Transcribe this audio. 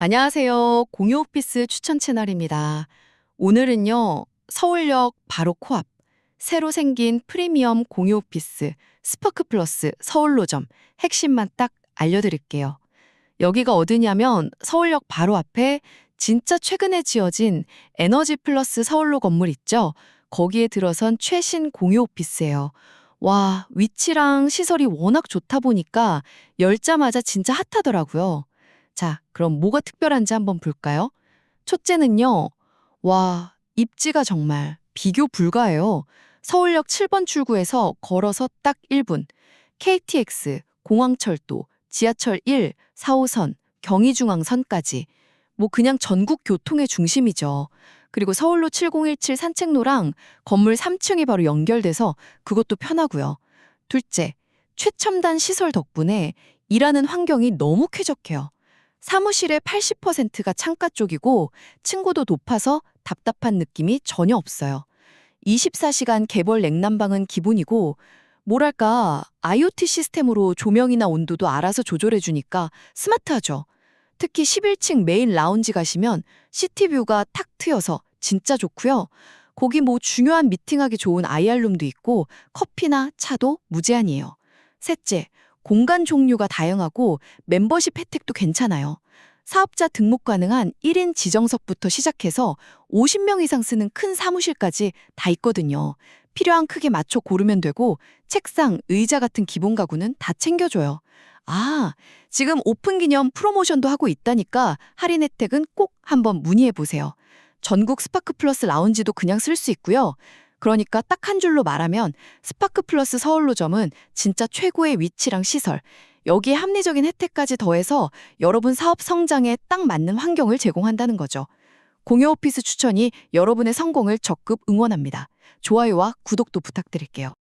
안녕하세요. 공유 오피스 추천 채널입니다. 오늘은요, 서울역 바로 코앞, 새로 생긴 프리미엄 공유 오피스 스파크 플러스 서울로점 핵심만 딱 알려드릴게요. 여기가 어디냐면 서울역 바로 앞에 진짜 최근에 지어진 에너지 플러스 서울로 건물 있죠? 거기에 들어선 최신 공유 오피스예요. 와, 위치랑 시설이 워낙 좋다 보니까 열자마자 진짜 핫하더라고요. 자, 그럼 뭐가 특별한지 한번 볼까요? 첫째는요. 와, 입지가 정말 비교 불가해요. 서울역 7번 출구에서 걸어서 딱 1분. KTX, 공항철도, 지하철 1, 4호선, 경의중앙선까지. 뭐 그냥 전국 교통의 중심이죠. 그리고 서울로 7017 산책로랑 건물 3층이 바로 연결돼서 그것도 편하고요. 둘째, 최첨단 시설 덕분에 일하는 환경이 너무 쾌적해요. 사무실의 80%가 창가 쪽이고 층고도 높아서 답답한 느낌이 전혀 없어요. 24시간 개벌 냉난방은 기본이고 뭐랄까 IoT 시스템으로 조명이나 온도도 알아서 조절해 주니까 스마트하죠. 특히 11층 메인 라운지 가시면 시티뷰가 탁 트여서 진짜 좋고요. 거기 뭐 중요한 미팅하기 좋은 IR룸도 있고 커피나 차도 무제한이에요. 셋째, 공간 종류가 다양하고 멤버십 혜택도 괜찮아요. 사업자 등록 가능한 1인 지정석부터 시작해서 50명 이상 쓰는 큰 사무실까지 다 있거든요. 필요한 크기 맞춰 고르면 되고 책상, 의자 같은 기본 가구는 다 챙겨줘요. 아, 지금 오픈 기념 프로모션도 하고 있다니까 할인 혜택은 꼭 한번 문의해 보세요. 전국 스파크 플러스 라운지도 그냥 쓸 수 있고요. 그러니까 딱 한 줄로 말하면 스파크 플러스 서울로점은 진짜 최고의 위치랑 시설, 여기에 합리적인 혜택까지 더해서 여러분 사업 성장에 딱 맞는 환경을 제공한다는 거죠. 공유 오피스 추천이 여러분의 성공을 적극 응원합니다. 좋아요와 구독도 부탁드릴게요.